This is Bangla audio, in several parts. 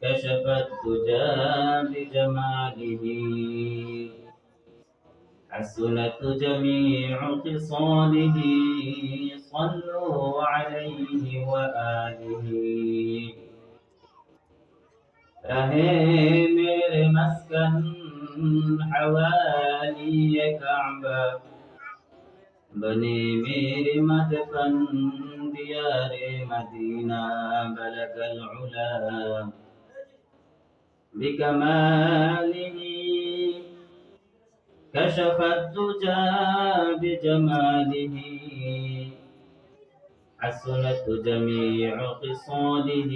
كشف الدجى بجماله. حسنت جميع خصاله. صلوا عليه وآله. رہے میرے مسکن حوالی کعبہ بنے میرے مدفن دیار مدینہ بلغ العلا. بكماله كشف الدجى بجماله حسنت جميع خصاله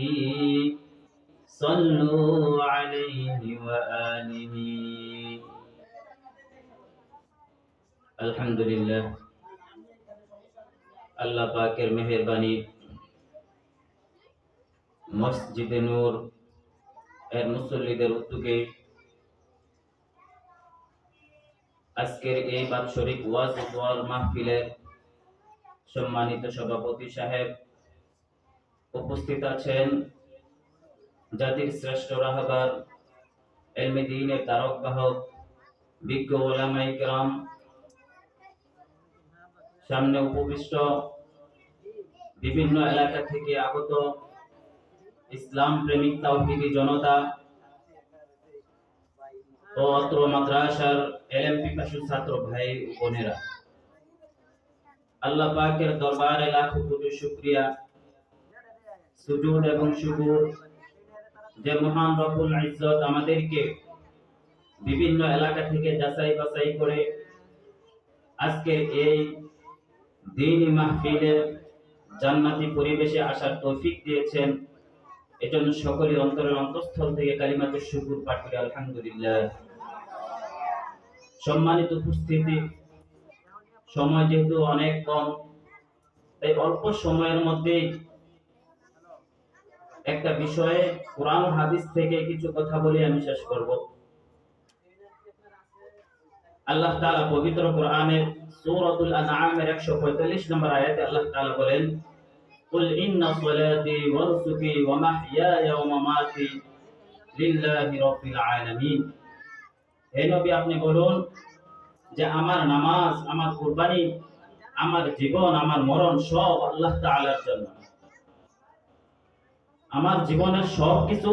صلوا عليه وآله الحمد لله আল্লাহ পাকের মেহেরবানি মসজিদে নূর এর মুসল্লিদের উদ্যোগে আজকের এই বাৎসরিক ওয়াজ দোয়ার মাহফিলের সম্মানিত সভাপতি সাহেব উপস্থিত আছেন জাতির শ্রেষ্ঠ রাহবার, এলমে দিনের তারক বাহক, বিজ্ঞ ওলামাই কেরাম, সামনে উপবিষ্ট বিভিন্ন এলাকা থেকে আগত ইসলাম প্রেমিক তাওহিদি জনতা ও অত্র মাদ্রাসার এলএম পিপাসু ছাত্র ভাই বোনেরা। আল্লাহ পাকের দরবারে লাখো কোটি শুকরিয়া। সুজুদ এবং শুকুর যে মহান রব্বুল ইজ্জত আমাদেরকে বিভিন্ন এলাকা থেকে যাচাই বাছাই করে আজকের এই দিনই মাহফিলে জান্নাতি পরিবেশে আসার তৌফিক দিয়েছেন। এজন্য সকলের অন্তরের অন্তঃস্থল থেকে কালিমাতে শুকুর পাঠ করি আলহামদুলিল্লাহ। সম্মানিত উপস্থিতি, সময় যেহেতু অনেক কম, তাই অল্প সময়ের মধ্যে একটা বিষয়ে কোরআন হাদিস থেকে কিছু কথা বলে আমি শেষ করব। আল্লাহ তাআলা পবিত্র কোরআনের সূরাতুল আনআমের 145 নম্বর আয়াতে আল্লাহ তাআলা বলেন قل إن صلاتي ونسكي ومحياي ومماتي لله رب العالمين হে নবী আপনি বলুন যে আমার নামাজ আমার কুরবানি আমার জীবন আমার মরণ সব আল্লাহ তাআলার জন্য আমার জীবনের সব কিছু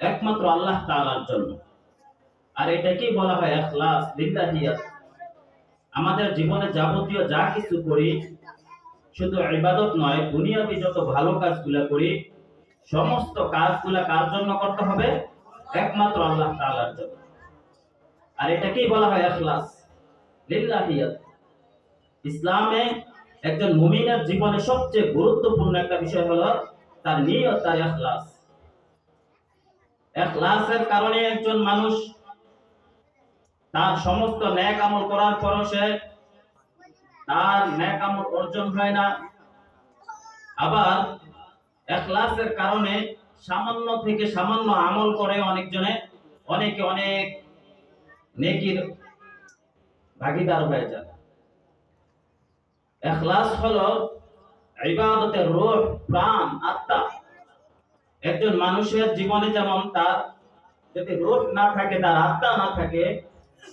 একমাত্র আল্লাহ তাআলার জন্য আর এটাকেই বলা হয় ইখলাস লিল্লাহিয়াত আমাদের জীবনে যাবতীয় যা কিছু করি শুধু ইবাদত নয় দুনিয়াবি যত ভালো কাজগুলা করি, সমস্ত কাজগুলা কার জন্য করতে হবে? একমাত্র আল্লাহ তাআলার জন্য। আর এটাকেই বলা হয় ইখলাস। লিল্লাহিয়াত ইসলামে একজন মুমিনের জীবনে সবচেয়ে গুরুত্বপূর্ণ একটা বিষয় হলো তার নিয়ত, তার ইখলাস। ইখলাসের কারণে একজন মানুষ তার সমস্ত ন্যাক আমল করার পরও সে তার ন্যাক আমল অর্জন হয় না। আবার এখলাসের কারণে সামান্য থেকে সামান্য আমল করে অনেকজনে, অনেকে অনেক নেকির ভাগিদার হয়ে যায় এখলাস হলো ইবাদতের রূহ, প্রাণ, আত্মা। একজন মানুষের জীবনে যেমন তার যদি রূহ না থাকে, তার আত্মা না থাকে,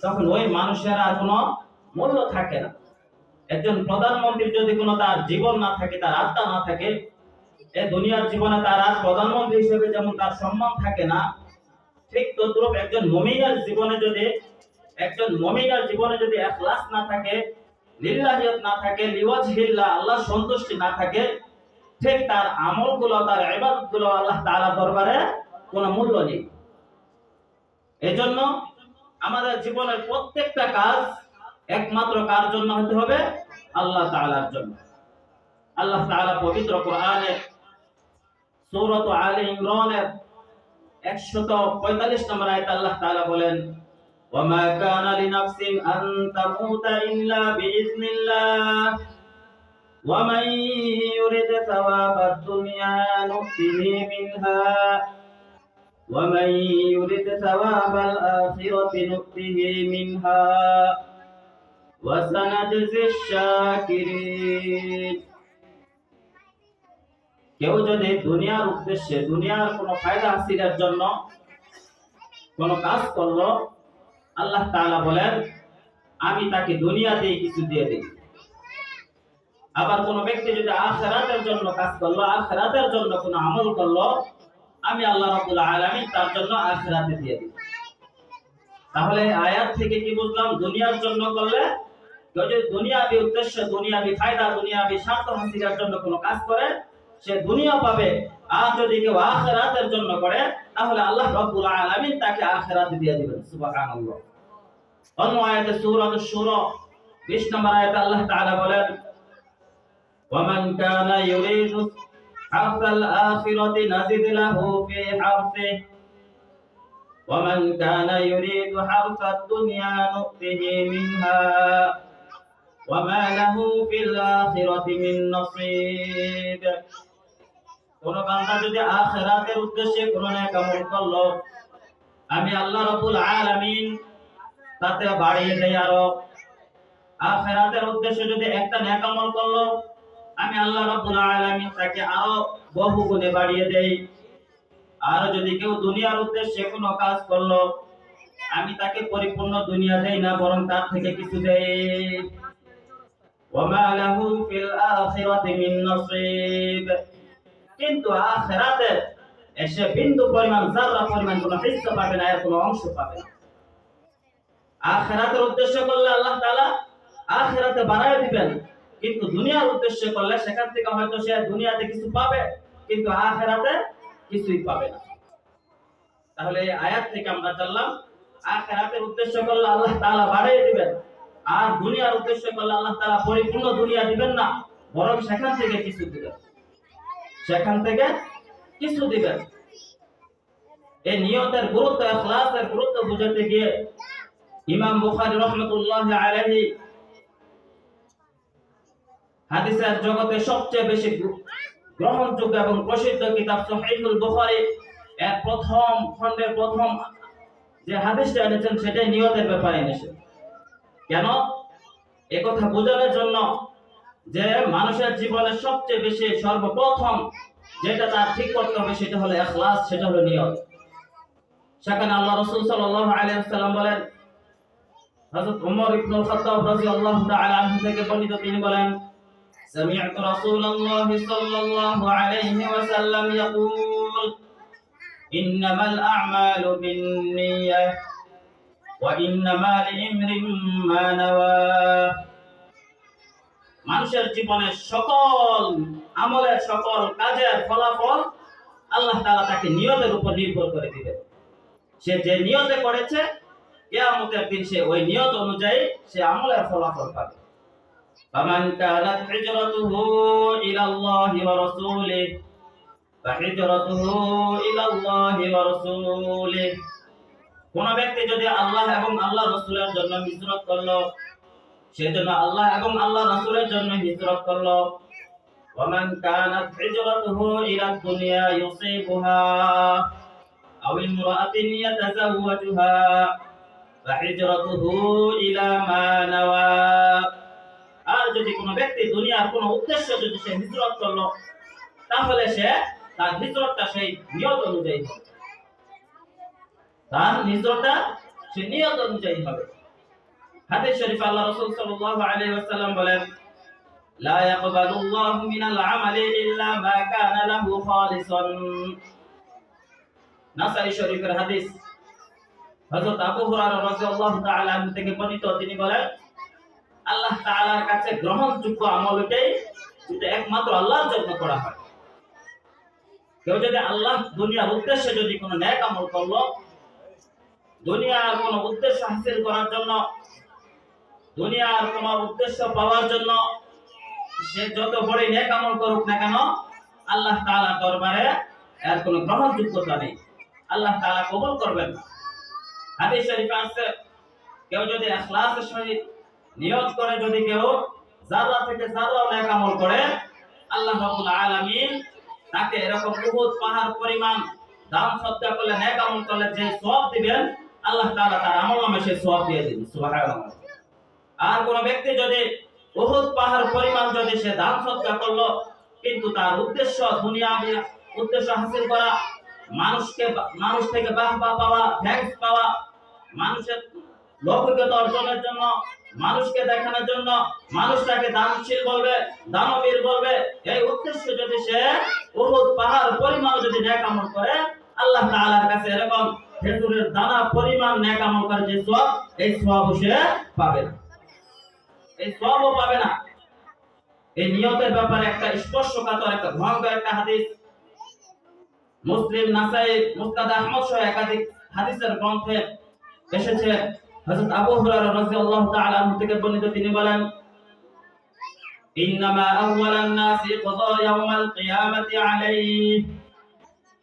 তখন ওই মানুষের আর কোনো মূল্য থাকে না। একজন প্রধানমন্ত্রীর যদি কোনো তার জীবন না থাকে, তার আত্মা না থাকে এই দুনিয়ার জীবনে তার আর প্রধানমন্ত্রী হিসেবে যেমন তার সম্মান থাকে না, ঠিক তদ্রুপ একজন মমিনার জীবনে যদি, একজন মমিনার জীবনে যদি এখলাস না থাকে লিল্লাহিয়ত না থাকে, লিওয়াজহিল্লাহ আল্লাহ সন্তুষ্টি না থাকে, ঠিক তার আমলগুলো, তার ইবাদতগুলো আল্লাহ তাআলা দরবারে কোনো মূল্য নেই। এজন্য আমাদের জীবনের প্রত্যেকটা কাজ একমাত্র কার জন্য হতে হবে আল্লাহ তাআলার জন্য আল্লাহ তাআলা পবিত্র কোরআনে সূরাত আলে ইমরানের একশত পঁয়তাল্লিশ নম্বর আয়াত আল্লাহ তাআলা বলেন وما كان لنفس أن تموت إلا بإذن الله ومن يرد ثواب الدنيا نؤته منها ومن يرد ثواب الآخرة نؤته منها وسنجزي الشاكرين কেউ যদি দুনিয়ার উদ্দেশ্যে দুনিয়ার কোনো ফায়দা হাসিলের জন্য কোনো কাজ করলো আল্লাহ তাআলা বলেন আমি তাকে দুনিয়াতেই কিছু দিয়ে দিই আবার কোন ব্যক্তি যদি আখেরাতের জন্য কাজ করলো আখেরাতের জন্য কোনো আমল করলো আমি আল্লাহ রাব্বুল আলামিন তার জন্য আখেরাতে দিয়ে দিই তাহলে আয়াত থেকে কি বুঝলাম দুনিয়ার জন্য করলে কেউ যদি দুনিয়াবি উদ্দেশ্য দুনিয়াবি ফায়দা দুনিয়াবি স্বার্থ হাসিলের জন্য কোনো কাজ করে সে দুনিয়া পাবে আর যদি কেউ আখেরাতের জন্য করে তাহলে আল্লাহ রাব্বুল আলামিন তাকে আখেরাতে দিয়ে দিবেন সুবহানাল্লাহ অন্য আয়াতে সূরাত শুরা 20 নম্বর আয়াতে আল্লাহ তাআলা বলেন ومن كان يريد حرث الآخرة نزد له في حرثه ومن كان يريد حرث الدنيا نؤته منها وما له في الآخرة من نصيب কোন বান্দা যদি আখেরাতের উদ্দেশ্যে কোন নেক আমল করলো আমি আল্লাহ রাব্বুল আলামিন তাতে বাড়িয়ে দেই আরো আখেরাতের উদ্দেশ্যে যদি একটা নেক আমল করলো আমি আল্লাহ রাব্বুল আলামিন তাকে আরো বহু গুণে বাড়িয়ে দেই আর যদি কেউ দুনিয়ার উদ্দেশ্যে কোনো কাজ করলো আমি তাকে পরিপূর্ণ দুনিয়া দেই না বরং তার থেকে কিছু দেই ওমা লাহু ফিল আখিরাতি মিন নসিব কিন্তু আখিরাতে এসে বিন্দু পরিমাণ যারা পরিমাণ কোনো হিস্সা পাবে না, এর কোনো অংশ পাবে না। আখিরাতের উদ্দেশ্য করলে আল্লাহ তাআলা আখিরাতে বাড়ায় দিবেন। কিন্তু দুনিয়ার উদ্দেশ্য করলে সেখান থেকে হয়তো সে দুনিয়াতে কিছু পাবে, কিন্তু আখেরাতে কিছুই পাবে না। তাহলে আয়াত থেকে আমরা জানলাম, আখেরাতের উদ্দেশ্য করলে আল্লাহ তাআলা বাড়িয়ে দিবেন। আর দুনিয়ার উদ্দেশ্য করলে আল্লাহ তাআলা পরিপূর্ণ দুনিয়া দিবেন না, বরং সেখান থেকে কিছু দিবেন। সেখান থেকে কিছু দিবেন। এই নিয়তের গুরুত্ব ইখলাসের গুরুত্ব বুঝাতে গিয়ে ইমাম বুখারী রহমাতুল্লাহ আলাইহি হাদিসের জগতে সবচেয়ে বেশি গ্রহণযোগ্য এবং প্রসিদ্ধ কিতাব সহিহুল বুখারী। এর প্রথম খণ্ডের প্রথম যে হাদিসটা এনেছেন, সেটাই নিয়তের ব্যাপারে এনেছেন। কেন একথা বোঝানোর জন্য যে মানুষের জীবনে সবচেয়ে বেশি সর্বপ্রথম যেটা তার ঠিক করতে হবে সেটা হলো ইখলাস সেটা হলো নিয়ত সেখানে আল্লাহ রাসূল সাল্লাল্লাহু আলাইহি ওয়াসাল্লাম বলেন হযরত ওমর ইবনে খাত্তাব রাদিয়াল্লাহু তাআলা আনহু থেকে বর্ণিত তিনি বলেন سمعت رسول الله صلى الله عليه وسلم يقول إنما الأعمال بالنية وإنما لامرئ ما نوى মানুষের জীবনের সকল আমলের সকল কাজের ফলাফল আল্লাহ তাআলা তাকে নিয়তের উপর নির্ভর করে দিবে সে যে নিয়তে করেছে কিয়ামতের দিন সে ওই নিয়ত অনুযায়ী সে আমলের ফলাফল পাবে فمن كانت هجرته إلى الله ورسوله فهجرته إلى الله ورسوله কোন ব্যক্তি যদি আল্লাহ এবং আল্লাহ রসুলের জন্য হিজরত করলো সেজন্য আল্লাহ এবং আল্লাহ রসুলের জন্য হিজরত করলো ومن كانت هجرته إلى الدنيا يصيبها أو امرأة يتزوجها فهجرته إلى ما نوى আর যদি কোনো ব্যক্তি দুনিয়ার কোনো উদ্দেশ্য যদি সে হিজরত করলো তাহলে সে তার হিজরতটা সেই নিয়ত অনুযায়ী হবে তার হিজরতটা সে নিয়ত অনুযায়ী হবে। হাদিস শরীফ আল্লাহ রাসূল সাল্লাল্লাহু আলাইহি ওয়াসাল্লাম বলেন, লা ইয়াকবালু আল্লাহু মিনাল আমালি ইল্লা মা কানা লাহু খালিসান। নাসাই শরীফের হাদিস হযরত আবু হুরায়রা রাদিয়াল্লাহু তাআলা আনহু থেকে বর্ণিত। তিনি বলেন, আল্লাহ তাআলার কাছে গ্রহণযোগ্য আমল ওটাই যেটা একমাত্র আল্লাহর জন্য করা হয়। কেউ যদি আল্লাহ দুনিয়ার উদ্দেশ্যে যদি কোনো ন্যাক আমল করল দুনিয়ার কোনো উদ্দেশ্য হাসিল করার জন্য, দুনিয়ার কোনো উদ্দেশ্য পাওয়ার জন্য সে যত বড় করুক না কেন, আল্লাহ তাআলার দরবারে এর গ্রহণযোগ্যতা নেই। আল্লাহ তাআলা করবেন না। হাদিস আছে, কেউ যদি ইখলাসের করে, যদি কেউ যারা থেকে যারা নেক করে, আল্লাহ রাব্বুল আলামিন তাকে এরকম উহুদ পাহাড় পরিমাণ দান সদকা করলে, নেক আমল করলে যে সওয়াব দিবেন আল্লাহ তাআলা তার আমল নামে সেই সওয়াব দিয়ে দিবেন সুবহানাল্লাহ। আর কোন ব্যক্তি যদি উহুদ পাহাড় পরিমাণ যদি সে দান সদকা করল, কিন্তু তার উদ্দেশ্য দুনিয়া উদ্দেশ্য হাসিল করা, মানুষকে মানুষ থেকে বাহবা পাওয়া থ্যাঙ্কস পাওয়া, মানুষের লৌকিকতা অর্জনের জন্য, মানুষকে দেখানোর জন্য মানুষ তাকে দানশীল বলবে, দানবীর বলবে, এই উদ্দেশ্য যদি সে উহুদ পাহাড় পরিমাণ যদি নেক আমল করে, আল্লাহ তাআলার কাছে এরকম খেজুরের দানা পরিমাণ নেক আমল করে যে সওয়াব এই সওয়াব সে পাবে না। এই সওয়াবও পাবে না। এই নিয়তের ব্যাপারে একটা স্পর্শকাতর, একটা ভয়ঙ্কর একটা হাদিস। মুসলিম, নাসাই, মুস্তাদ আহমদ সহ একাধিক হাদিসের গ্রন্থে এসেছে। হযরত আবু হুরায়রা রাদিয়াল্লাহু তাআলা আনহু থেকে বর্ণিত তিনি বলেন, ইন্নামা আউওয়ালান নাসি কদা ইয়াউমাল কিয়ামাতি আলাইহি।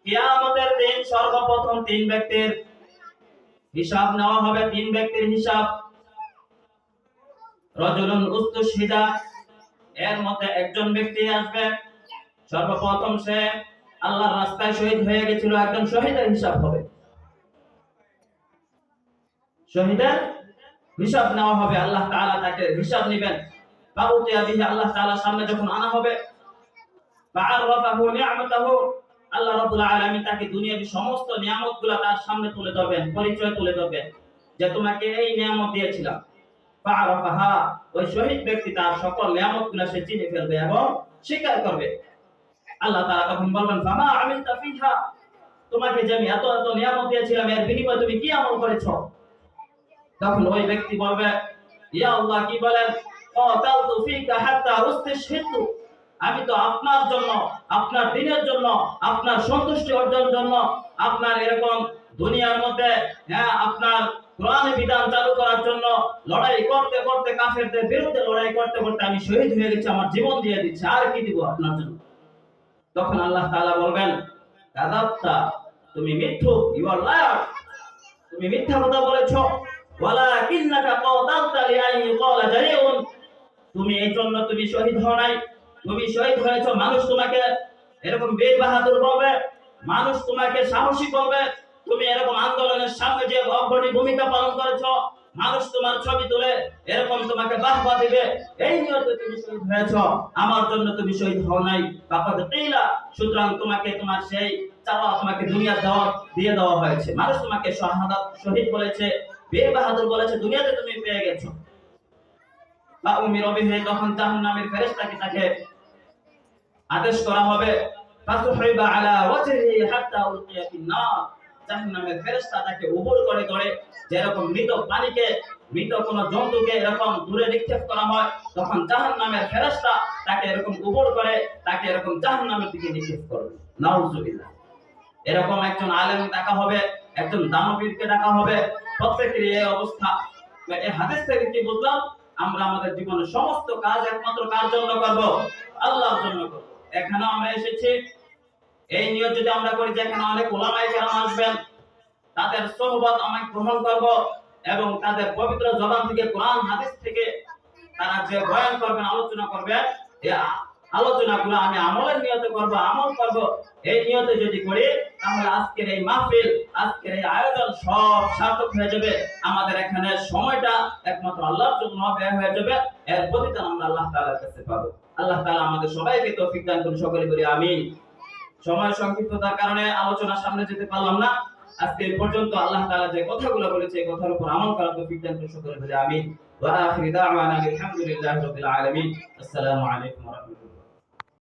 কিয়ামতের দিন সর্বপ্রথম তিন ব্যক্তির হিসাব নেওয়া হবে, তিন ব্যক্তির হিসাব। রজুলুন উস্তুশহিদা এর মধ্যে একজন ব্যক্তি আসবে। সর্বপ্রথম সে আল্লাহর রাস্তায় শহীদ হয়ে গেছিল, একজন শহীদের হিসাব হবে। শহীদের হিসাব নেওয়া হবে, আল্লাহ তাআলা তাকে হিসাব নেবেন। বাউতিয়া বিহি, আল্লাহ তাআলার সামনে যখন আনা হবে, ফাআররাফাহু নি'মাতাহু আল্লাহ রাব্বুল আলামিন তাকে দুনিয়ার সমস্ত নিয়ামতগুলো তার সামনে তুলে ধরবেন, পরিচয় তুলে ধরবেন যে তোমাকে এই নিয়ামত দিয়েছিলাম। ফাআরাফাহা, ওই শহীদ ব্যক্তি তার সকল নিয়ামতগুলো সে চিনে ফেলবে এবং স্বীকার করবে। আল্লাহ তাআলা তখন বলবেন, ফামা আমিলতা ফিহা? তোমাকে যে আমি এত এত নিয়ামত দিয়েছিলাম, এর বিনিময়ে তুমি কি আমল করেছ? তখন ওই ব্যক্তি বলবে, ইয়া আল্লাহ, কি বলেন? কাতালতু ফিকা হাত্তা উস্তাশহিদতু আমি তো আপনার জন্য, আপনার দিনের জন্য, আপনার সন্তুষ্টি অর্জনের জন্য আপনার এরকম দুনিয়ার মধ্যে হ্যাঁ আপনার কোরআন বিধান চালু করার জন্য লড়াই করতে করতে, কাফেরদের বিরুদ্ধে লড়াই করতে করতে আমি শহীদ হয়ে গেছি, আমার জীবন দিয়ে দিচ্ছি। আর কি দিব আপনার জন্য? তখন আল্লাহ তাআলা বলবেন কাযাবতা তুমি মিথ্যুক ইউ আর লায়ার তুমি মিথ্যা কথা বলেছ। ওয়ালাকিন্নাকা কাতালতা লিআন ইউকালা জারিউন. তুমি এই জন্য তুমি শহীদ হও নাই। তুমি শহীদ হয়েছো, মানুষ তোমাকে এরকম বীর বাহাদুর বলবে, মানুষ তোমাকে সাহসী বলবে, তুমি এরকম আন্দোলনের সামনে যে অগ্রণী ভূমিকা পালন করেছ, মানুষ তোমার ছবি তুলে এরকম তোমাকে বাহবা দিবে। এই নিয়তে তুমি শহীদ হয়েছো, আমার জন্য তুমি শহীদ হও নাই। বাপাতে তেইলা সুতরাং তোমাকে তোমার সেই চাওয়া তোমাকে দুনিয়ার দেওয়া দিয়ে দেওয়া হয়েছে। মানুষ তোমাকে শাহাদাত, শহীদ বলেছে বীর বাহাদুর বলেছে, দুনিয়াতে তুমি পেয়ে গেছো। বা উমির অবিহে তখন জাহান্নামের ফেরেশতাকে তাকে আদেশ করা হবে এরকম একজন আলেম ডাকা হবে, একজন দানবীরকে ডাকা হবে। প্রত্যেকের এই অবস্থা। এই হাদিস থেকে কি বুঝলাম? আমরা আমাদের জীবনের সমস্ত কাজ একমাত্র কার জন্য করব? আল্লাহর জন্য করব। এখানে আমরা এসেছি, এই নিয়ত যদি আমরা করি যে এখানে অনেক ওলামায়ে কেরাম আসবেন, তাদের সোহবত আমি গ্রহণ করব এবং তাদের পবিত্র জবান থেকে, কোরআন, হাদিস থেকে তারা যে বয়ান করবেন, আলোচনা করবেন আলোচনাগুলো আমি আমলের নিয়তে করব, আমল করব। এই নিয়তে যদি করি, তাহলে আজকের এই মাহফিল, আজকের এই আয়োজন সব সার্থক হয়ে যাবে। আমাদের এখানে সময়টা একমাত্র আল্লাহর জন্য ব্যয় হয়ে যাবে। এর প্রতিদান আমরা আল্লাহ তাআলার কাছে পাবো। আল্লাহ তাআলা আমাদের সবাইকে তৌফিক দান করুন, সকলে বলি আমিন। সময় সংক্ষিপ্ততার কারণে আলোচনা সামনে যেতে পারলাম না। আজকে পর্যন্ত আল্লাহ তাআলা যে কথাগুলো বলেছে, এই কথার উপর আমল করার তৌফিক দান করুন, সকলে বলি আমিন। ওয়া আখিরি দাওয়ানা আলহামদুলিল্লাহি রাব্বিল আলামিন। আসসালামু আলাইকুম ওয়া রাহমাতুল্লাহ।